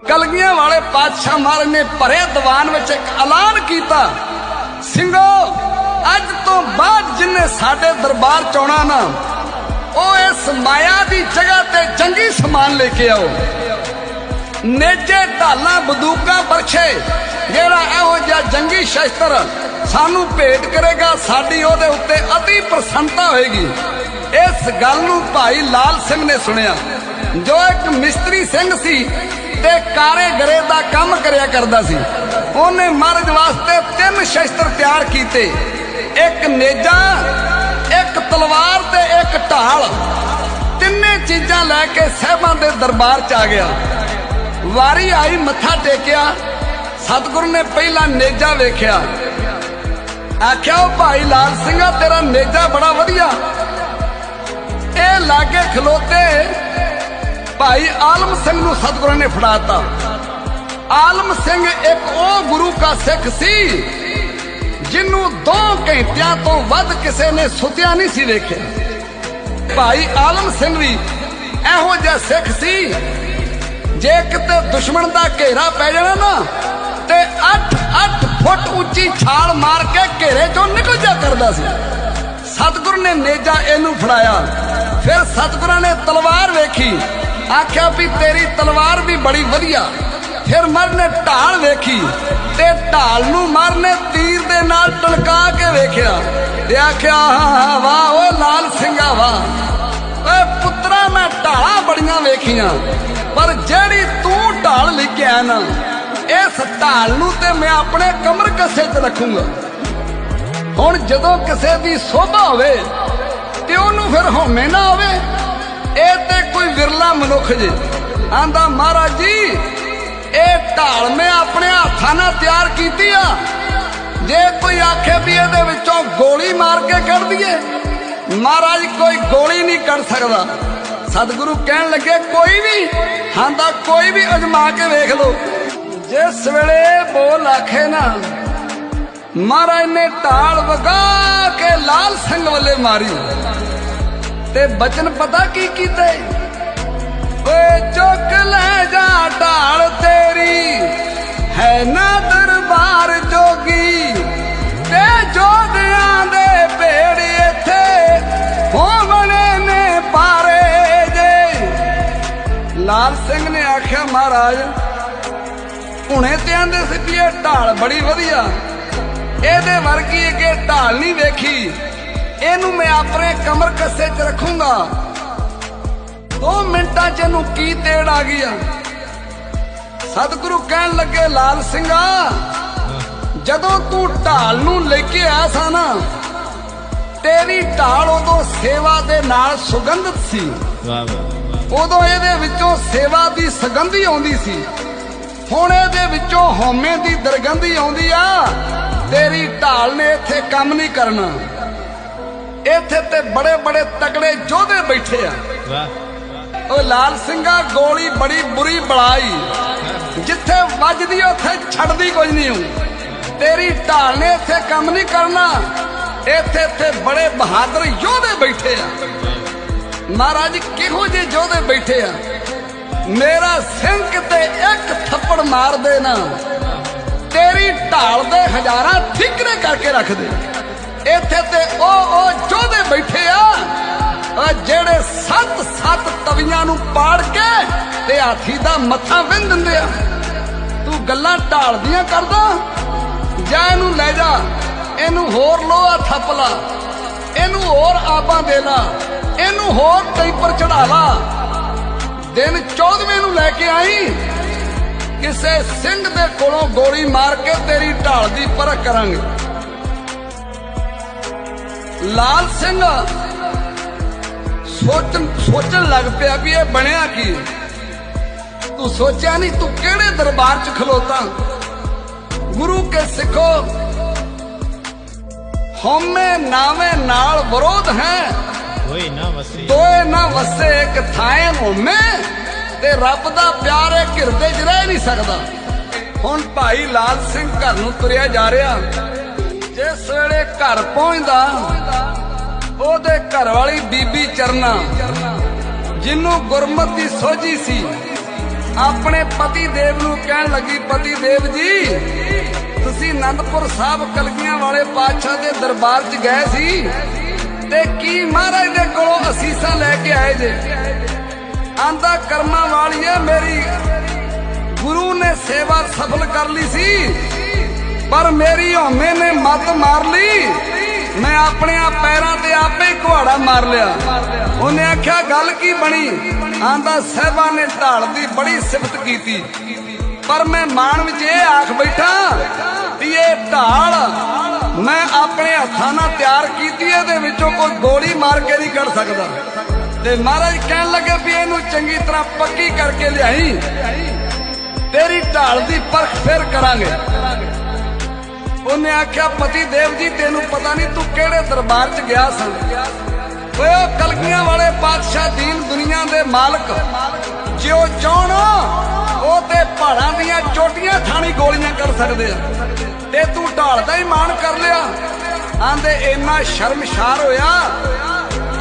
ਕਲਗੀਆਂ ਵਾਲੇ ਪਾਤਸ਼ਾਹ ਮਹਾਰਾਜ ਨੇ ਭਰੇ ਦੀਵਾਨ ਵਿੱਚ ਇੱਕ ਐਲਾਨ ਕੀਤਾ। ਸਿੰਘੋ, ਅੱਜ ਤੋਂ ਬਾਅਦ ਜਿਨੇ ਸਾਡੇ ਦਰਬਾਰ ਚ ਨਾ, ਉਹ ਇਸ ਮਾਇਆ ਦੀ ਜਗ੍ਹਾ ਤੇ ਜੰਗੀ ਸਮਾਨ ਲੈ ਕੇ ਆਓ। ਨੇਜੇ ਢਾਲਾਂ ਬੰਦੂਕਾਂ ਬਰਛੇ ਜਿਹੜਾ ਇਹੋ ਜਿਹਾ ਜੰਗੀ ਸ਼ਸਤਰ ਸਾਨੂੰ ਭੇਟ ਕਰੇਗਾ, ਸਾਡੀ ਉਹਦੇ ਉੱਤੇ ਅਤੀ ਪ੍ਰਸੰਨਤਾ ਹੋਏਗੀ। ਇਸ ਗੱਲ ਨੂੰ ਭਾਈ ਲਾਲ ਸਿੰਘ ਨੇ ਸੁਣਿਆ। ਜੋ ਇੱਕ ਮਿਸਤਰੀ ਸਿੰਘ ਸੀ ਤੇ ਕਾਰੇਗਰੇ ਦਾ ਕੰਮ ਕਰਿਆ ਕਰਦਾ ਸੀ। ਉਹਨੇ ਮਹਾਰਾਜ ਵਾਸਤੇ ਤਿੰਨ ਸ਼ਸਤਰ ਤਿਆਰ ਕੀਤੇ। ਇੱਕ ਨੇਜਾ, ਇੱਕ ਤਲਵਾਰ ਤੇ ਇੱਕ ਢਾਲ। ਤਿੰਨੇ ਚੀਜ਼ਾਂ ਲੈ ਕੇ ਸਹਿਬਾਂ ਦੇ ਦਰਬਾਰ ਚ ਆ ਗਿਆ। ਵਾਰੀ ਆਈ ਮੱਥਾ ਟੇਕਿਆ। ਸਤਿਗੁਰੂ ਨੇ ਪਹਿਲਾਂ ਨੇਜਾ ਵੇਖਿਆ। ਆਖਿਆ, ਉਹ ਭਾਈ ਲਾਲ ਸਿੰਘਾ ਤੇਰਾ ਨੇਜਾ ਬੜਾ ਵਧੀਆ। ਇਹ ਲਾਗੇ ਖਲੋਤੇ ਭਾਈ ਆਲਮ ਸਿੰਘ ਨੂੰ ਸਤਿਗੁਰੂ ਨੇ ਫੜਾਤਾ। ਆਲਮ ਸਿੰਘ ਇੱਕ ਉਹ ਗੁਰੂ ਕਾ ਸਿੱਖ ਸੀ ਜਿਹਨੂੰ 2 ਘੰਟਿਆਂ ਤੋਂ ਵੱਧ ਕਿਸੇ ਨੇ ਸੁਤਿਆ ਨਹੀਂ ਸੀ ਵੇਖਿਆ। ਭਾਈ ਆਲਮ ਸਿੰਘ ਵੀ ਇਹੋ ਜਿਹਾ ਸਿੱਖ ਸੀ, ਜੇ ਕਿਤੇ ਦੁਸ਼ਮਣ ਦਾ ਘੇਰਾ ਪੈ ਜਾਣਾ ਨਾ, ਤੇ 8-8 ਫੁੱਟ ਉੱਚੀ ਛਾਲ ਮਾਰ ਕੇ ਘੇਰੇ ਚੋਂ ਨਿਕਲ ਜਾ ਕਰਦਾ ਸੀ। ਸਤਿਗੁਰ ਨੇ ਨੇਜਾ ਇਹਨੂੰ ਫੜਾਇਆ। ਫਿਰ ਸਤਿਗੁਰਾਂ ਨੇ ਤਲਵਾਰ ਵੇਖੀ। ਆਖਿਆ ਵੀ ਤੇਰੀ ਤਲਵਾਰ ਵੀ ਬੜੀ ਵਧੀਆ। ਫਿਰ ਮਰ ਨੇ ਢਾਲ ਵੇਖੀ ਤੇ ਢਾਲ ਨੂੰ ਮਰ ਨੇ ਤੀਰ ਦੇ ਨਾਲ ਟਲਕਾ ਕੇ ਵੇਖਿਆ ਤੇ ਆਖਿਆ ਵਾਹ ਓ ਲਾਲ ਸਿੰਘਾ, ਵਾਹ। ਓਏ ਪੁੱਤਰਾ, ਮੈਂ ਢਾਲਾਂ ਬੜੀਆਂ ਵੇਖੀਆਂ, ਪਰ ਜਿਹੜੀ ਤੂੰ ਢਾਲ ਲੈ ਕੇ ਆਇਆ ਨਾ, ਇਸ ਢਾਲ ਨੂੰ ਤੇ ਮੈਂ ਆਪਣੇ ਕਮਰ ਕੱਸੇ 'ਚ ਰੱਖੂੰਗਾ। ਹੁਣ ਜਦੋਂ ਕਿਸੇ ਦੀ ਸੋਭਾ ਹੋਵੇ ਤੇ ਉਹਨੂੰ ਫਿਰ ਹਉਮੈ ਨਾ ਆਵੇ ਇਹ ਤੇ ਕੋਈ ਵਿਰਲਾ ਮਨੁੱਖ ਜੀ। ਆਂਦਾ, ਮਹਾਰਾਜ ਜੀ, ਇਹ ਢਾਲ ਮੈਂ ਆਪਣੇ ਹੱਥਾਂ ਨਾਲ ਤਿਆਰ ਕੀਤੀ ਆ। ਜੇ ਕੋਈ ਆਖੇ ਵੀ ਇਹਦੇ ਵਿੱਚੋਂ ਗੋਲੀ ਮਾਰ ਕੇ ਕੱਢ ਦਈਏ, ਮਹਾਰਾਜ ਕੋਈ ਗੋਲੀ ਨਹੀਂ ਕੱਢ ਸਕਦਾ। ਸਤਿਗੁਰੂ ਕਹਿਣ ਲੱਗੇ, ਕੋਈ ਵੀ ਹਾਂਦਾ ਕੋਈ ਵੀ ਅਜਮਾ ਕੇ ਵੇਖ ਲਓ। ਜਿਸ ਵੇਲੇ ਬੋਲ ਆਖੇ ਨਾ, ਮਹਾਰਾਜ ਨੇ ਢਾਲ ਵਗਾ ਕੇ ਲਾਲ ਸਿੰਘ ਵੱਲੇ ਮਾਰੀ। ਤੇ ਬਚਨ ਪਤਾ ਕੀ ਕੀਤੇ? ਓਏ ਚੁੱਕ ਲੈ ਜਾ ਢਾਲ ਤੇਰੀ। ਹੈ ਨਾ ਦਰਬਾਰ ਜੋਗੀ। ਤੇ ਜੋਧਿਆਂ ਦੇ ਭੇੜ ਇੱਥੇ ਹੋਵਣੇ ਨੇ ਪਾਰੇ ਜੇ। ਲਾਲ ਸਿੰਘ ਨੇ ਆਖਿਆ, ਮਹਾਰਾਜ, ਹੁਣੇ ਤੇ ਆਂਦੇ ਸੀ ਵੀ ਇਹ ਢਾਲ ਬੜੀ ਵਧੀਆ। ਇਹਦੇ ਵਰਗੀ ਅੱਗੇ ਢਾਲ ਨਹੀਂ ਵੇਖੀ। ਇਹਨੂੰ ਮੈਂ ਆਪਣੇ ਕਮਰ ਕੱਸੇ 'ਚ ਰੱਖੂੰਗਾ। 2 ਮਿੰਟਾਂ 'ਚ ਇਹਨੂੰ ਕੀ ਤੇੜ ਆ ਗਈ ਆ? ਸਤਿਗੁਰੂ ਕਹਿਣ ਲੱਗੇ ਲਾਲ ਸਿੰਘਾ ਜਦੋਂ ਤੂੰ ਢਾਲ ਨੂੰ ਲੈ ਕੇ ਆਇਆ ਸਾ ਨਾ ਤੇਰੀ ਢਾਲ ਉਦੋਂ ਸੇਵਾ ਦੇ ਨਾਲ ਸੁਗੰਧਿਤ ਸੀ। ਵਾਹ ਵਾਹ। ਉਦੋਂ ਇਹਦੇ ਵਿੱਚੋਂ ਸੇਵਾ ਦੀ ਸੁਗੰਧੀ ਆਉਂਦੀ ਸੀ। ਹੁਣ ਇਹਦੇ ਵਿੱਚੋਂ ਹਉਮੈ ਦੀ ਦਰਗੰਧੀ ਆਉਂਦੀ ਆ। ਤੇਰੀ ਢਾਲ ਨੇ ਇੱਥੇ ਕੰਮ ਨਹੀਂ ਕਰਨਾ। ਇੱਥੇ ਤੇ ਬੜੇ ਬੜੇ ਤਕੜੇ ਯੋਧੇ ਬੈਠੇ ਆ। ਵਾਹ। ਉਹ ਲਾਲ ਸਿੰਘਾ ਗੋਲੀ ਬੜੀ ਬੁਰੀ ਬਲਾਈ। ਜਿੱਥੇ ਵੱਜਦੀ ਉੱਥੇ ਛੱਡਦੀ ਕੁਝ ਨਹੀਂ ਹੂੰ ਤੇਰੀ ਢਾਲ ਨੇ ਇੱਥੇ ਕੰਮ ਨਹੀਂ ਕਰਨਾ। ਇੱਥੇ ਤੇ ਬੜੇ ਬਹਾਦਰ ਯੋਧੇ ਬੈਠੇ ਆ। ਮਹਾਰਾਜ ਕਿਹੋ ਜਿਹੇ ਯੋਧੇ ਬੈਠੇ ਆ। ਮੇਰਾ ਸਿੰਘ ਕਿਤੇ ਇੱਕ ਥੱਪੜ ਮਾਰ ਦੇ ਨਾ। ਤੇਰੀ ਢਾਲ ਦੇ ਹਜ਼ਾਰਾਂ ਠਿਕਰੇ ਕਰਕੇ ਰੱਖ ਦੇ। ਇੱਥੇ ਤੇ ਉਹ ਉਹ ਯੋਧੇ ਬੈਠੇ ਆ। ਆ ਜਿਹੜੇ ਸੱਤ ਸੱਤ ਤਵੀਆਂ ਨੂੰ ਪਾੜ ਕੇ ਤੇ ਹਾਥੀ ਦਾ ਮੱਥਾ ਵਿੰਨ ਦਿੰਦੇ ਆ। ਤੂੰ ਗੱਲਾਂ ਢਾਲਦੀਆਂ ਕਰਦਾ, ਜਾ ਇਹਨੂੰ ਲੈ ਜਾ, ਇਹਨੂੰ ਹੋਰ ਲੋਹਾ ਥੱਪ ਲਾ, ਇਹਨੂੰ ਹੋਰ ਆਬਾਂ ਦੇ ਲਾ, ਇਹਨੂੰ ਹੋਰ ਟੈਂਪਰ ਚੜਾ ਲਾ। ਦਿਨ 14ਵੇਂ ਨੂੰ ਲੈ ਕੇ ਆਈ, ਕਿਸੇ ਸਿੰਘ ਦੇ ਕੋਲੋਂ ਗੋਲੀ ਮਾਰ ਕੇ ਤੇਰੀ ਢਾਲ ਦੀ ਪਰਖ ਕਰਾਂਗੇ। ਲਾਲ ਸਿੰਘ ਸੋਚਣ ਸੋਚਣ ਲੱਗ ਪਿਆ ਵੀ ਇਹ ਬਣਿਆ ਕੀ? ਤੂੰ ਸੋਚਿਆ ਨਹੀਂ ਤੂੰ ਕਿਹੜੇ ਦਰਬਾਰ 'ਚ ਖਲੋਤਾ? ਗੁਰੂ ਕੇ ਸਿੱਖੋ। ਹਉਮੈ ਨਾਵੇਂ ਨਾਲ ਵਿਰੋਧ ਹੈ। ਹੋਈ ਨਾ ਵਸੀ। ਦੋਏ ਨਾ ਵਸੇ ਇੱਕ ਥਾਏ ਹਉਮੈ ਤੇ ਰੱਬ ਦਾ ਪਿਆਰ ਇਹ ਘਿਰਦੇ 'ਚ ਰਹਿ ਨਹੀਂ ਸਕਦਾ। ਹੁਣ ਭਾਈ ਲਾਲ ਸਿੰਘ ਘਰ ਨੂੰ ਤੁਰਿਆ ਜਾ ਰਿਹਾ। ਜਿਸ ਵੇਲੇ ਘਰ ਪਹੁੰਚਦਾ, ਉਹਦੇ ਘਰ ਵਾਲੀ ਬੀਬੀ ਚਰਨਾ, ਜਿਹਨੂੰ ਗੁਰਮਤ ਸੋਝੀ ਸੀ। ਆਪਣੇ ਪਤੀ ਦੇਵ ਨੂੰ ਕਹਿਣ ਲੱਗੀ ਪਤੀ ਦੇਵ ਜੀ, ਤੁਸੀਂ ਆਨੰਦਪੁਰ ਸਾਹਿਬ ਕਲਗੀਆਂ ਵਾਲੇ ਪਾਤਸ਼ਾਹ ਦੇ ਦਰਬਾਰ 'ਚ ਗਏ ਸੀ ਤੇ ਕੀ ਮਹਾਰਾਜ ਦੇ ਕੋਲੋਂ ਅਸੀਸਾਂ ਲੈ ਕੇ ਆਏ ਜੇ? ਆਂਦਾ, ਕਰਮਾਂ ਵਾਲੀਏ, ਮੇਰੀ ਗੁਰੂ ਨੇ ਸੇਵਾ ਸਫਲ ਕਰ ਲਈ ਸੀ। ਪਰ ਮੇਰੀ ਹਉਮੈ ਨੇ ਮੱਤ ਮਾਰ ਲਈ। ਮੈਂ ਆਪਣੇ ਆ ਪੈਰਾਂ ਤੇ ਆਪੇ ਹੀ ਕੁਹਾੜਾ ਮਾਰ ਲਿਆ। ਉਹਨੇ ਆਖਿਆ, ਗੱਲ ਕੀ ਬਣੀ? ਆਂਦਾ ਸਹਿਬਾ ਨੇ ਢਾਲ ਦੀ ਬੜੀ ਸਿਫਤ ਕੀਤੀ। ਪਰ ਮੈਂ ਮਾਣ ਵਿੱਚ ਇਹ ਆਖ ਬੈਠਾ ਵੀ ਇਹ ਢਾਲ ਮੈਂ ਆਪਣੇ ਹੱਥਾਂ ਨਾਲ ਤਿਆਰ ਕੀਤੀ, ਇਹਦੇ ਵਿੱਚੋਂ ਕੋਈ ਗੋਲੀ ਮਾਰ ਕੇ ਨਹੀਂ ਕੱਢ ਸਕਦਾ। ਤੇ ਮਹਾਰਾਜ ਕਹਿਣ ਲੱਗੇ ਵੀ ਇਹਨੂੰ ਚੰਗੀ ਤਰ੍ਹਾਂ ਪੱਕੀ ਕਰਕੇ ਲਿਆਈ। ਤੇਰੀ ਢਾਲ ਦੀ ਪਰਖ ਫਿਰ ਕਰਾਂਗੇ। ਉਹਨੇ ਆਖਿਆ ਪਤੀ ਦੇਵ ਜੀ ਤੈਨੂੰ ਪਤਾ ਨਹੀਂ ਤੂੰ ਕਿਹੜੇ ਦਰਬਾਰ 'ਚ ਗਿਆ ਸੰ? ਓਏ ਉਹ ਕਲਗੀਆਂ ਵਾਲੇ ਪਾਤਸ਼ਾਹ ਦੀਨ ਦੁਨੀਆ ਦੇ ਮਾਲਕ। ਜਿਉ ਚਾਹਣ ਉਹ ਤੇ ਪਹਾੜਾਂ ਦੀਆਂ ਚੋਟੀਆਂ ਥਾਣੀ ਗੋਲੀਆਂ ਕਰ ਸਕਦੇ ਆ। ਤੇ ਤੂੰ ਢਾਲ ਦਾ ਹੀ ਮਾਣ ਕਰ ਲਿਆ। ਆਂਦੇ ਇੰਨਾ ਸ਼ਰਮਸ਼ਾਰ ਹੋਇਆ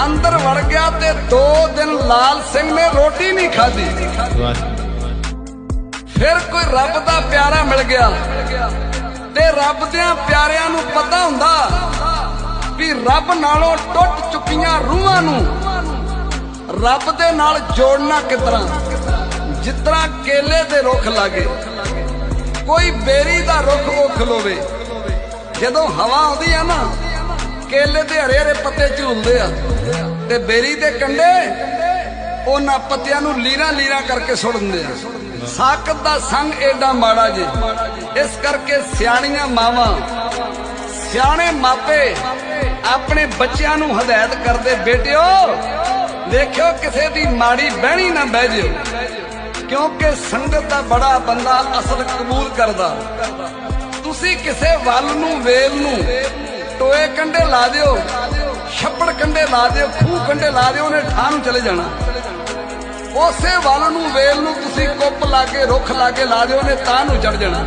ਅੰਦਰ ਵੜ ਗਿਆ ਤੇ ਦੋ ਦਿਨ ਲਾਲ ਸਿੰਘ ਨੇ ਰੋਟੀ ਨਹੀਂ ਖਾਧੀ। ਫਿਰ ਕੋਈ ਰੱਬ ਦਾ ਪਿਆਰਾ ਮਿਲ ਗਿਆ। ਤੇ ਰੱਬ ਦੇ ਪਿਆਰਿਆਂ ਨੂੰ ਪਤਾ ਹੁੰਦਾ ਵੀ ਰੱਬ ਨਾਲੋਂ ਟੁੱਟ ਚੁੱਕੀਆਂ ਰੂਹਾਂ ਨੂੰ ਰੱਬ ਦੇ ਨਾਲ ਜੋੜਨਾ ਕਿਤਰਾ? ਜਿਤਨਾ ਕੇਲੇ ਦੇ ਰੁੱਖ ਲਾਗੇ, ਕੋਈ ਬੇਰੀ ਦਾ ਰੁੱਖ ਉਹ ਲੋਵੇ ਜਦੋਂ ਹਵਾ ਆਉਂਦੀ ਆ ਨਾ, ਕੇਲੇ ਦੇ ਹਰੇ ਹਰੇ ਪੱਤੇ ਝੂਲਦੇ ਆ ਤੇ ਬੇਰੀ ਦੇ ਕੰਡੇ ਉਹਨਾਂ ਪੱਤਿਆਂ ਨੂੰ ਲੀਰਾਂ ਲੀਰਾਂ ਕਰਕੇ ਸੁੱਟ ਦਿੰਦੇ ਆ। ਸਾਕਤ ਦਾ ਸੰਗ ਏਡਾ ਮਾੜਾ ਜੀ। ਇਸ ਕਰਕੇ ਸਿਆਣੀਆਂ ਮਾਵਾਂ, ਸਿਆਣੇ ਮਾਪੇ ਆਪਣੇ ਬੱਚਿਆਂ ਨੂੰ ਹਦਾਇਤ ਕਰਦੇ, ਬੇਟਿਓ, ਦੇਖਿਓ ਕਿਸੇ ਦੀ ਮਾੜੀ ਬਹਿਣੀ ਨਾ ਬਹਿ ਜਿਓ। ਕਿਉਂਕਿ ਸੰਗਤ ਦਾ ਬੜਾ ਬੰਦਾ ਅਸਲ ਕਬੂਲ ਕਰਦਾ। ਤੁਸੀਂ ਕਿਸੇ ਵੱਲ ਨੂੰ, ਵੇਲ ਨੂੰ ਟੋਏ ਕੰਡੇ ਲਾ ਦਿਓ, ਛੱਪੜ ਕੰਡੇ ਲਾ ਦਿਓ, ਖੂਹ ਕੰਡੇ ਲਾ ਦਿਓ, ਉਹਨੇ ਠਾਹ ਨੂੰ ਚਲੇ ਜਾਣਾ। ਉਸੇ ਵੱਲ ਨੂੰ ਵੇਲ ਨੂੰ ਤੁਸੀਂ ਕੁੱਪ ਲਾ ਕੇ, ਰੁੱਖ ਲਾ ਕੇ ਲਾ ਦਿਓ, ਉਹਨੇ ਤਾਂ ਨੂੰ ਚੜ ਜਾਣਾ।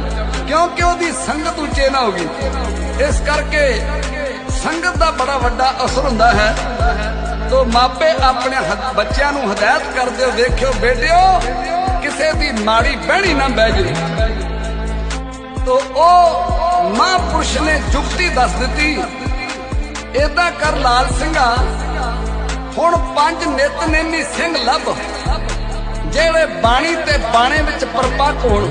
ਕਿਉਂਕਿ ਉਹਦੀ ਸੰਗਤ ਉੱਚੇ ਨਾ ਹੋਗੀ ਇਸ ਕਰਕੇ ਸੰਗਤ ਦਾ ਬੜਾ ਵੱਡਾ ਅਸਰ ਹੁੰਦਾ ਹੈ। ਤੋ ਮਾਪੇ ਆਪਣੇ ਬੱਚਿਆਂ ਨੂੰ ਹਦਾਇਤ ਕਰਦੇ ਹੋ ਦੇਖਿਓ ਬੇਟਿਓ, ਕਿਸੇ ਦੀ ਮਾੜੀ ਬਹਿਣੀ ਨਾ ਬਹਿ ਜੇ। ਤੋ ਉਹ ਮਹਾਂਪੁਰਸ਼ ਨੇ ਜੁਗਤੀ ਦੱਸ ਦਿੱਤੀ। ਏਦਾਂ ਕਰ ਲਾਲ ਸਿੰਘਾ ਹੁਣ ਪੰਜ ਨਿਤਨੇਮੀ ਸਿੰਘ ਲੱਭ। ਜਿਹੜੇ ਬਾਣੀ ਤੇ ਬਾਣੇ ਵਿੱਚ ਪਰਪੱਕ ਹੋਣ।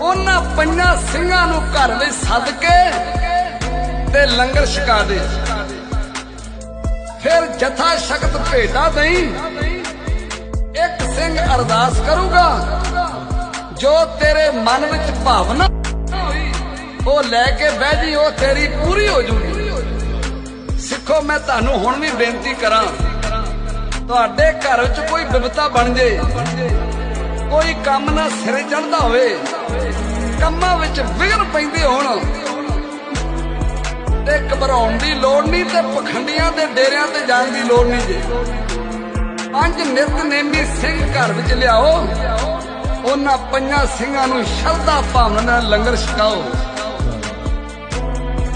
ਉਹਨਾਂ ਪੰਜਾਂ ਸਿੰਘਾਂ ਨੂੰ ਘਰ ਵਿੱਚ ਸੱਦ ਕੇ ਤੇ ਲੰਗਰ ਛਕਾ ਦੇ। ਫਿਰ ਜਥਾ ਸ਼ਕਤ ਭੇਟਾ ਦਈ। ਇੱਕ ਸਿੰਘ ਅਰਦਾਸ ਕਰੂਗਾ, ਜੋ ਤੇਰੇ ਮਨ ਵਿੱਚ ਭਾਵਨਾ ਉਹ ਲੈ ਕੇ ਬਹਿ ਜੀ, ਉਹ ਤੇਰੀ ਪੂਰੀ ਹੋ ਜੂਗੀ। ਸਿੱਖੋ ਮੈਂ ਤੁਹਾਨੂੰ ਹੁਣ ਵੀ ਬੇਨਤੀ ਕਰਾਂ, ਤੁਹਾਡੇ ਘਰ ਵਿੱਚ ਕੋਈ ਬਿਪਤਾ ਬਣ ਜੇ, ਕੋਈ ਕੰਮ ਨਾ ਸਿਰੇ ਚੜਦਾ ਹੋਵੇ, ਕੰਮਾਂ ਵਿੱਚ ਵਿਘਨ ਪੈਂਦੇ ਹੋਣ। ਤੇ ਘਬਰਾਉਣ ਦੀ ਲੋੜ ਨਹੀਂ ਤੇ ਪਖੰਡੀਆਂ ਦੇ ਡੇਰਿਆਂ ਤੇ ਜਾਣ ਦੀ ਲੋੜ ਨਹੀਂ ਜੇ। ਪੰਜ ਨਿਤਨੇਮੀ ਸਿੰਘ ਘਰ ਵਿੱਚ ਲਿਆਓ, ਉਹਨਾਂ ਪੰਜਾਂ ਸਿੰਘਾਂ ਨੂੰ ਸ਼ਰਧਾ ਭਾਵਨਾ ਨਾਲ ਲੰਗਰ ਛਕਾਓ।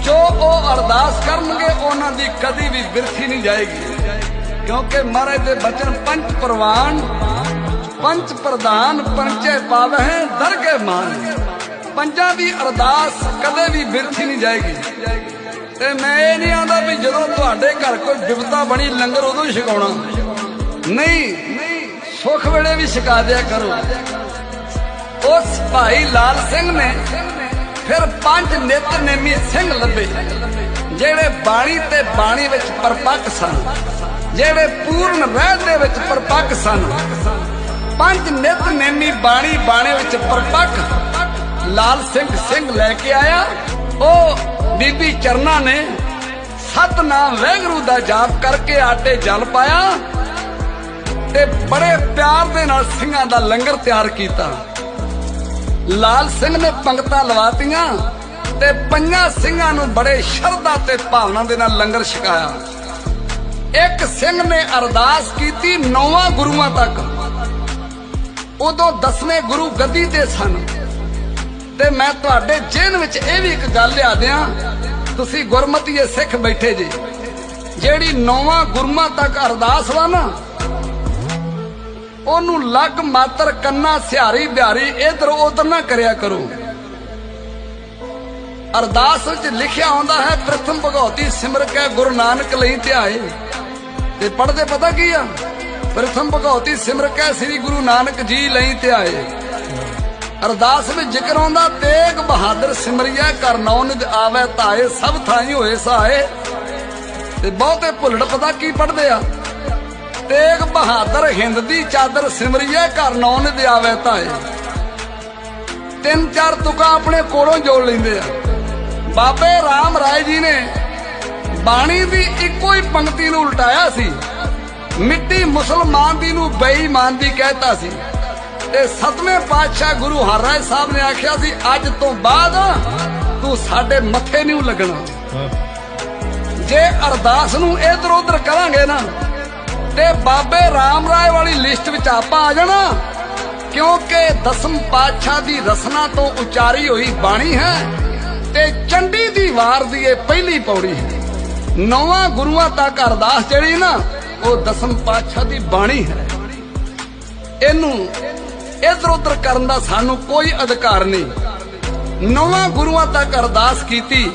ਜੋ ਉਹ ਅਰਦਾਸ ਕਰਨਗੇ, ਉਹਨਾਂ ਦੀ ਕਦੀ ਵੀ ਵਿਰਥੀ ਨਹੀਂ ਜਾਏਗੀ। ਕਿਉਂਕਿ ਮਹਾਰਾਜ ਦੇ ਬਚਨ ਪੰਜ ਪ੍ਰਵਾਨ, ਪੰਜ ਪ੍ਰਧਾਨ ਪੰਚੇ ਪਾਵਹਿ ਦਰਗੇ ਮਾਨ। ਪੰਜਾਂ ਦੀ ਅਰਦਾਸ ਕਦੇ ਵੀ ਵਿਰਥੀ ਨਹੀਂ ਜਾਏਗੀ। ਤੇ ਮੈਂ ਇਹ ਨਹੀਂ ਆਂਦਾ ਵੀ ਜਦੋਂ ਤੁਹਾਡੇ ਘਰ ਕੋਈ ਬਿਪਤਾ ਬਣੀ, ਲੰਗਰ ਉਦੋਂ ਹੀ ਛਕਾਉਣਾ। ਨਹੀਂ, ਸੁੱਖ ਵੇਲੇ ਵੀ ਛਕਾ ਦਿਆ ਕਰੋ। ਉਸ ਭਾਈ ਲਾਲ ਸਿੰਘ ਨੇ ਫਿਰ ਪੰਜ ਨਿਤਨੇਮੀ ਸਿੰਘ ਲੱਭੇ। ਜਿਹੜੇ ਬਾਣੀ ਤੇ ਬਾਣੀ ਵਿੱਚ ਪਰਪੱਕ ਸਨ, ਜਿਹੜੇ ਪੂਰਨ ਰਹਿਤ ਦੇ ਵਿੱਚ ਪਰਪੱਕ ਸਨ, ਪੰਜ ਨਿਤਨੇਮੀ ਬਾਣੀ ਬਾਣੇ ਵਿੱਚ ਪਰਪੱਕ ਲਾਲ ਸਿੰਘ ਸਿੰਘ ਲੈ ਕੇ ਆਇਆ। ਉਹ ਬੀਬੀ ਚਰਨਾ ਨੇ ਸਤਨਾਮ ਵੈਗਰੂ ਦਾ ਜਾਪ ਕਰਕੇ ਆਟੇ ਜਲ ਪਾਇਆ ਤੇ ਬੜੇ ਪਿਆਰ ਦੇ ਨਾਲ ਸਿੰਘਾਂ ਦਾ ਲੰਗਰ ਤਿਆਰ ਕੀਤਾ। ਲਾਲ ਸਿੰਘ ਨੇ ਪੰਗਤਾਂ ਲਵਾਤੀਆਂ ਤੇ ਪੰਜਾਂ ਸਿੰਘਾਂ ਨੂੰ ਬੜੇ ਸ਼ਰਧਾ ਤੇ ਭਾਵਨਾ ਦੇ ਨਾਲ ਲੰਗਰ ਛਕਾਇਆ। ਇੱਕ ਸਿੰਘ ਨੇ ਅਰਦਾਸ ਕੀਤੀ ਨੌਵਾਂ ਗੁਰੂਆਂ ਤੱਕ। ਉਦੋਂ ਦਸਵੇਂ ਗੁਰੂ ਗੱਦੀ ਤੇ ਸਨ। ਤੇ ਮੈਂ ਤੁਹਾਡੇ ਜੇਨ ਵਿੱਚ ਇਹ ਵੀ ਇੱਕ ਗੱਲ ਲਿਆ ਦਿਆਂ, ਤੁਸੀਂ ਗੁਰਮਤੀਏ ਸਿੱਖ ਬੈਠੇ ਜੀ। ਜਿਹੜੀ ਨੌਵਾਂ ਗੁਰੂਆਂ ਤੱਕ ਅਰਦਾਸ ਵਾ ਨਾ ਉਹਨੂੰ ਲੱਗ ਮਾਤਰ ਕੰਨਾ ਸਿਹਾਰੀ ਬਿਹਾਰੀ ਇਧਰ ਉਧਰ ਨਾ ਕਰਿਆ ਕਰੋ। ਅਰਦਾਸ ਵਿੱਚ ਲਿਖਿਆ ਹੁੰਦਾ ਹੈ, ਪ੍ਰਥਮ ਭਗਉਤੀ ਸਿਮਰ ਕੇ ਗੁਰੂ ਨਾਨਕ ਲਈ ਧਿਆਏ। ਤੇ ਪੜਦੇ ਪਤਾ ਕੀ ਆ? ਪ੍ਰਥਮ ਭਗਉਤੀ ਸਿਮਰ ਕੇ ਸ੍ਰੀ ਗੁਰੂ ਨਾਨਕ ਜੀ ਲਈ ਧਿਆਏ। ਅਰਦਾਸ ਵਿੱਚ ਜ਼ਿਕਰ ਆਉਂਦਾ ਤੇਗ ਬਹਾਦਰ ਸਿਮਰਿਆ ਕਰ ਨੌ ਨਿਦ ਆਵੇ ਤਾਏ ਸਭ ਥਾਈ ਹੋਏ ਸਹਾਏ ਤੇ ਬਹੁਤੇ ਭੁੱਲੜ ਪਤਾ ਕੀ ਪੜਦੇ ਆ? ਤੇਗ ਬਹਾਦਰ ਹਿੰਦ ਦੀ ਚਾਦਰ ਸਿਮਰਿਆ ਕਰ ਨੌ ਨਿਦ ਆਵੇ ਧਾਏ ਤਿੰਨ ਚਾਰ ਤੁਕਾਂ ਆਪਣੇ ਕੋਲੋਂ ਜੋੜ ਲੈਂਦੇ ਆ। ਬਾਬੇ ਰਾਮ ਰਾਏ ਜੀ ਨੇ ਬਾਣੀ ਦੀ ਇੱਕੋ ਹੀ ਪੰਕਤੀ ਨੂੰ ਉਲਟਾਇਆ ਸੀ। ਮਿੱਟੀ ਮੁਸਲਮਾਨ ਦੀ ਨੂੰ ਬੇਈਮਾਨ ਦੀ ਕਹਿਤਾ ਸੀ। ਤੇ ਸਤਵੇਂ ਪਾਤਸ਼ਾਹ ਗੁਰੂ ਹਰਰਾਏ ਸਾਹਿਬ ਨੇ ਆਖਿਆ ਸੀ ਅੱਜ ਤੋਂ ਬਾਅਦ ਤੂੰ ਸਾਡੇ ਮੱਥੇ ਨਹੀਂ ਲੱਗਣਾ। ਜੇ ਅਰਦਾਸ ਨੂੰ ਇਧਰ ਉਧਰ ਕਰਾਂਗੇ ਨਾ ਤੇ ਬਾਬੇ ਰਾਮ ਰਾਏ ਵਾਲੀ ਲਿਸਟ ਵਿੱਚ ਆਪਾਂ ਆ ਜਾਣਾ। ਕਿਉਂਕਿ ਦਸਮ ਪਾਤਸ਼ਾਹ ਦੀ ਰਸਨਾ ਤੋਂ ਉਚਾਰੀ ਹੋਈ ਬਾਣੀ ਹੈ ਤੇ ਚੰਡੀ ਦੀ ਵਾਰ ਦੀ ਇਹ ਪਹਿਲੀ ਪੌੜੀ ਹੈ। ਨੌਵਾਂ ਗੁਰੂਆਂ ਤੱਕ ਅਰਦਾਸ ਜਿਹੜੀ ਨਾ, ਉਹ ਦਸਮ ਪਾਤਸ਼ਾਹ ਦੀ ਬਾਣੀ ਹੈ। ਇਹਨੂੰ ਇਧਰ ਉਧਰ ਕਰਨ ਦਾ ਸਾਨੂੰ ਕੋਈ ਅਧਿਕਾਰ ਨਹੀਂ। ਨੌਵਾਂ ਗੁਰੂਆਂ ਤੱਕ ਅਰਦਾਸ ਕੀਤੀ।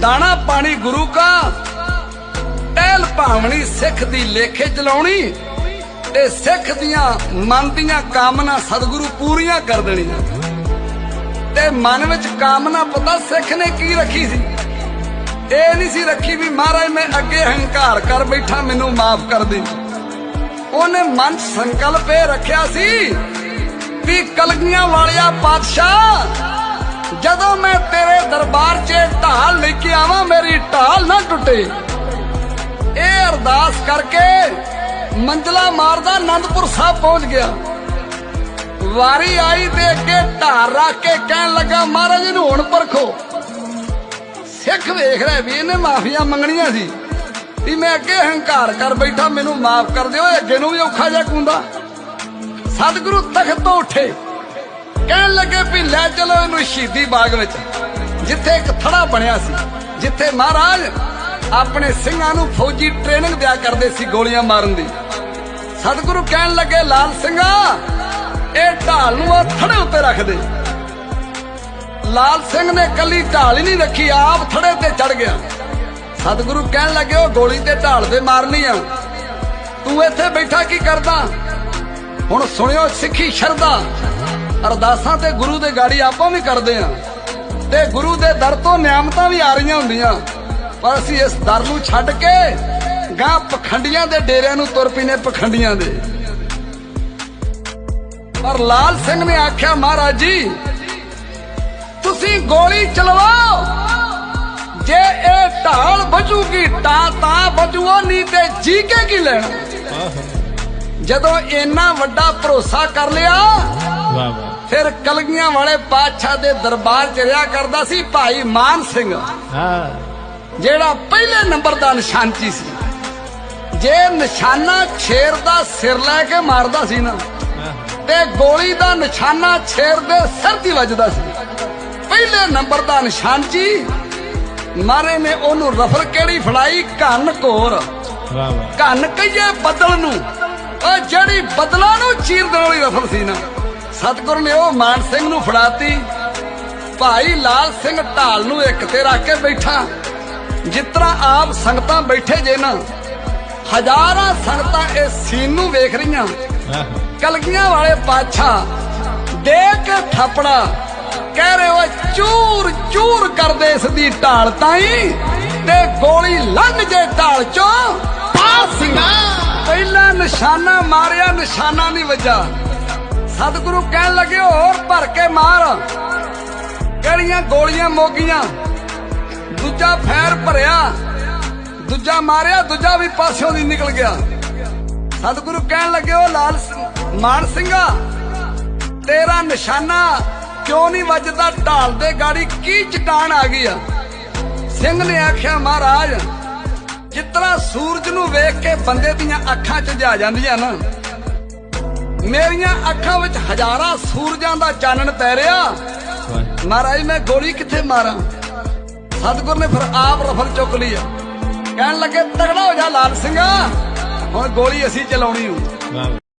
ਦਾਣਾ ਪਾਣੀ ਗੁਰੂ ਕਾ ਟਹਿਲ ਭਾਵਣੀ ਸਿੱਖ ਦੀ ਲੇਖੇ ਚਲਾਉਣੀ ਤੇ ਸਿੱਖ ਦੀਆਂ ਮਨ ਦੀਆਂ ਕਾਮਨਾ ਸਤਿਗੁਰੂ ਪੂਰੀਆਂ ਕਰ ਦੇਣੀਆਂ। ਤੇ ਮਨ ਵਿੱਚ ਕਾਮਨਾ ਪਤਾ ਸਿੱਖ ਨੇ ਕੀ ਰੱਖੀ ਸੀ? ਇਹ ਨਹੀਂ ਸੀ ਰੱਖੀ ਵੀ ਮਹਾਰਾਜ ਮੈਂ ਅੱਗੇ ਹੰਕਾਰ ਕਰ ਬੈਠਾ, ਮੈਨੂੰ ਮਾਫ ਕਰ ਦੇ। ਉਹਨੇ ਮਨ ਸੰਕਲਪ ਇਹ ਰੱਖਿਆ ਸੀ ਵੀ ਕਲਗੀਆਂ ਵਾਲਿਆ ਪਾਤਸ਼ਾਹ, ਜਦੋਂ ਮੈਂ ਤੇਰੇ ਦਰਬਾਰ 'ਚ ਢਾਲ ਲੈ ਕੇ ਆਵਾਂ, ਮੇਰੀ ਢਾਲ ਨਾ ਟੁੱਟੇ। ਇਹ ਅਰਦਾਸ ਕਰਕੇ ਮੰਜ਼ਲਾ ਮਾਰਦਾ ਆਨੰਦਪੁਰ ਸਾਹਿਬ ਪਹੁੰਚ ਗਿਆ। ਵਾਰੀ ਆਈ ਤੇ ਅੱਗੇ ਢਾਰ ਰੱਖ ਕੇ ਕਹਿਣ ਲੱਗਾ, ਮਹਾਰਾਜ ਨੂੰ ਹੁਣ ਪਰਖੋ। ਸਿੱਖ ਵੇਖ ਰਿਹਾ ਵੀ ਇਹਨੇ ਮਾਫੀਆਂ ਮੰਗਣੀਆਂ ਸੀ। ਵੀ ਮੈਂ ਅੱਗੇ ਹੰਕਾਰ ਕਰ ਬੈਠਾ, ਮੈਨੂੰ ਮਾਫ ਕਰ ਦਿਓ ਅੱਗੇ ਨੂੰ ਵੀ ਔਖਾ ਜਿਹਾ ਕੁੰਦਾ। ਸਤਿਗੁਰੂ ਤਖਤ ਤੋਂ ਉੱਠੇ। ਕਹਿਣ ਲੱਗੇ ਵੀ ਲੈ ਚਲੋ ਇਹਨੂੰ ਸ਼ਹੀਦੀ ਬਾਗ ਵਿੱਚ, ਜਿੱਥੇ ਇੱਕ ਥੜਾ ਬਣਿਆ ਸੀ, ਜਿੱਥੇ ਮਹਾਰਾਜ ਆਪਣੇ ਸਿੰਘਾਂ ਨੂੰ ਫੌਜੀ ਟ੍ਰੇਨਿੰਗ ਦਿਆ ਕਰਦੇ ਸੀ ਗੋਲੀਆਂ ਮਾਰਨ ਦੀ। ਸਤਿਗੁਰੂ ਕਹਿਣ ਲੱਗੇ, ਲਾਲ ਸਿੰਘਾ, ਇਹ ਢਾਲ ਨੂੰ ਆ ਥੜੇ ਉੱਤੇ ਰੱਖ ਦੇ। ਲਾਲ ਸਿੰਘ ਨੇ ਕੱਲੀ ਢਾਲ ਹੀ ਨਹੀਂ ਰੱਖੀ, ਆਪ ਥੜੇ ਤੇ ਚੜ ਗਿਆ। ਸਤਿਗੁਰੂ ਕਹਿਣ ਲੱਗੇ, ਉਹ ਗੋਲੀ ਤੇ ਢਾਲ ਦੇ ਮਾਰਨੀ ਆ। ਤੂੰ ਇੱਥੇ ਬੈਠਾ ਕੀ ਕਰਦਾ? ਹੁਣ ਸੁਣਿਓ, ਸਿੱਖੀ ਸ਼ਰਧਾ। ਅਰਦਾਸਾਂ ਤੇ ਗੁਰੂ ਦੇ ਗਾੜੀ ਆਪਾਂ ਵੀ ਕਰਦੇ ਆ। ਤੇ ਗੁਰੂ ਦੇ ਦਰ ਤੋਂ ਨਿਆਮਤਾਂ ਵੀ ਆ ਰਹੀਆਂ ਹੁੰਦੀਆਂ। ਪਰ ਅਸੀਂ ਇਸ ਦਰ ਨੂੰ ਛੱਡ ਕੇ ਗਾਂ ਪਖੰਡੀਆਂ ਦੇ ਡੇਰਿਆਂ ਨੂੰ ਤੁਰ ਪੀਨੇ ਪਖੰਡੀਆਂ ਦੇ। ਪਰ ਲਾਲ ਸਿੰਘ ਨੇ ਆਖਿਆ ਮਹਾਰਾਜ ਜੀ ਤੁਸੀਂ ਗੋਲੀ ਚਲਵਾਓ। ਜੇ ਇਹ ਢਾਲ ਬਚੂਗੀ ਤਾਂ ਤਾਂ ਬਚੂਓ ਨਹੀਂ ਤੇ ਜੀ ਕੇ ਕੀ ਲੈਣਾ? ਜਦੋਂ ਇੰਨਾ ਵੱਡਾ ਭਰੋਸਾ ਕਰ ਲਿਆ ਵਾਹ ਵਾਹ। ਫਿਰ ਕਲਗੀਆਂ ਵਾਲੇ ਪਾਤਸ਼ਾਹ ਦੇ ਦਰਬਾਰ ਚ ਰਿਹਾ ਕਰਦਾ ਸੀ ਭਾਈ ਮਾਨ ਸਿੰਘ। ਹਾਂ। ਜਿਹੜਾ ਪਹਿਲੇ ਨੰਬਰ ਦਾ ਨਿਸ਼ਾਨਚੀ ਸੀ। ਜੇ ਨਿਸ਼ਾਨਾ ਸ਼ੇਰ ਦਾ ਸਿਰ ਲੈ ਕੇ ਮਾਰਦਾ ਸੀ ਨਾ ਤੇ ਗੋਲੀ ਦਾ ਨਿਸ਼ਾਨਾ ਸ਼ੇਰ ਦੇ ਸਿਰ ਦੀ ਵੱਜਦਾ ਸੀ। ਪਹਿਲੇ ਨੰਬਰ ਦਾ ਨਿਸ਼ਾਨਚੀ ਮਾਰੇ ਨੇ ਉਹਨੂੰ ਰਫਲ ਕਿਹੜੀ ਫੜਾਈ? ਵਾਹ ਵਾਹ। ਘਨ ਕਹੀਏ ਬੱਦਲ ਨੂੰ। ਉਹ ਜਿਹੜੀ ਬੱਦਲਾਂ ਨੂੰ ਚੀਰ ਦੇਣ ਵਾਲੀ ਰਫਲ ਸੀ ਨਾ ਸਤਿਗੁਰ ਨੇ ਉਹ ਮਾਨ ਸਿੰਘ ਨੂੰ ਫੜਾਤੀ। ਭਾਈ ਲਾਲ ਸਿੰਘ ਢਾਲ ਨੂੰ ਇੱਕ ਤੇ ਰੱਖ ਕੇ ਬੈਠਾ। ਜਿਸ ਤਰ੍ਹਾਂ ਆਪ ਸੰਗਤਾਂ ਬੈਠੇ ਜੇ ਨਾ ਹਜ਼ਾਰਾਂ ਸੰਗਤਾਂ ਇਸ ਸੀਨ ਨੂੰ ਵੇਖ ਰਹੀਆਂ। ਹਾਂ ਕਲਗੀਆਂ ਵਾਲੇ ਪਾਛਾ ਦੇ ਕੇ ਥਾਪੜਾ ਕਹਿ ਰਹੇ ਓਏ ਚੂਰ ਚੂਰ ਕਰਦੇ ਇਸ ਦੀ ਢਾਲ ਤਾਈ ਤੇ ਗੋਲੀ ਲੰਘ ਜੇ ਢਾਲ ਚੋਂ। ਸਿੰਘਾ ਪਹਿਲਾ ਨਿਸ਼ਾਨਾ ਮਾਰਿਆ ਨਿਸ਼ਾਨਾ ਨਹੀਂ ਵੱਜਾ। ਸਤਿਗੁਰੂ ਕਹਿਣ ਲੱਗੇ ਹੋਰ ਭਰ ਕੇ ਮਾਰ। ਕਿਹੜੀਆਂ ਗੋਲੀਆਂ ਮੋਗੀਆਂ? ਦੂਜਾ ਫੈਰ ਭਰਿਆ ਦੂਜਾ ਮਾਰਿਆ ਦੂਜਾ ਵੀ ਪਾਸਿਓਂ ਦੀ ਨਿਕਲ ਗਿਆ। ਸਤਿਗੁਰੂ ਕਹਿਣ ਲੱਗੇ ਉਹ ਲਾਲ ਮਾਨ ਸਿੰਘਾ ਤੇਰਾ ਨਿਸ਼ਾਨਾ ਕਿਉਂ ਨਹੀਂ ਵੱਜਦਾ? ਢਾਲ ਦੇ ਗਾੜੀ ਕੀ ਚਟਾਨ ਆ ਗਈ ਆ? ਸਿੰਘ ਨੇ ਆਖਿਆ ਮਹਾਰਾਜ ਜਿਤਨਾ ਸੂਰਜ ਨੂੰ ਵੇਖ ਕੇ ਬੰਦੇ ਦੀਆਂ ਅੱਖਾਂ 'ਚ ਜਾ ਜਾਂਦੀਆਂ ਨਾ ਮੇਰੀਆਂ ਅੱਖਾਂ ਵਿੱਚ ਹਜ਼ਾਰਾਂ ਸੂਰਜਾਂ ਦਾ ਚਾਨਣ ਪੈ ਰਿਹਾ। ਮਹਾਰਾਜ ਮੈਂ ਗੋਲੀ ਕਿੱਥੇ ਮਾਰਾਂ? ਸਤਿਗੁਰ ਨੇ ਫਿਰ ਆਪ ਰਫਲ ਚੁੱਕ ਲਈ ਆ। ਕਹਿਣ ਲੱਗੇ, ਤਗੜਾ ਹੋ ਜਾ ਲਾਲ ਸਿੰਘਾ। ਹੁਣ ਗੋਲੀ ਅਸੀਂ ਚਲਾਉਣੀ ਹੂੰ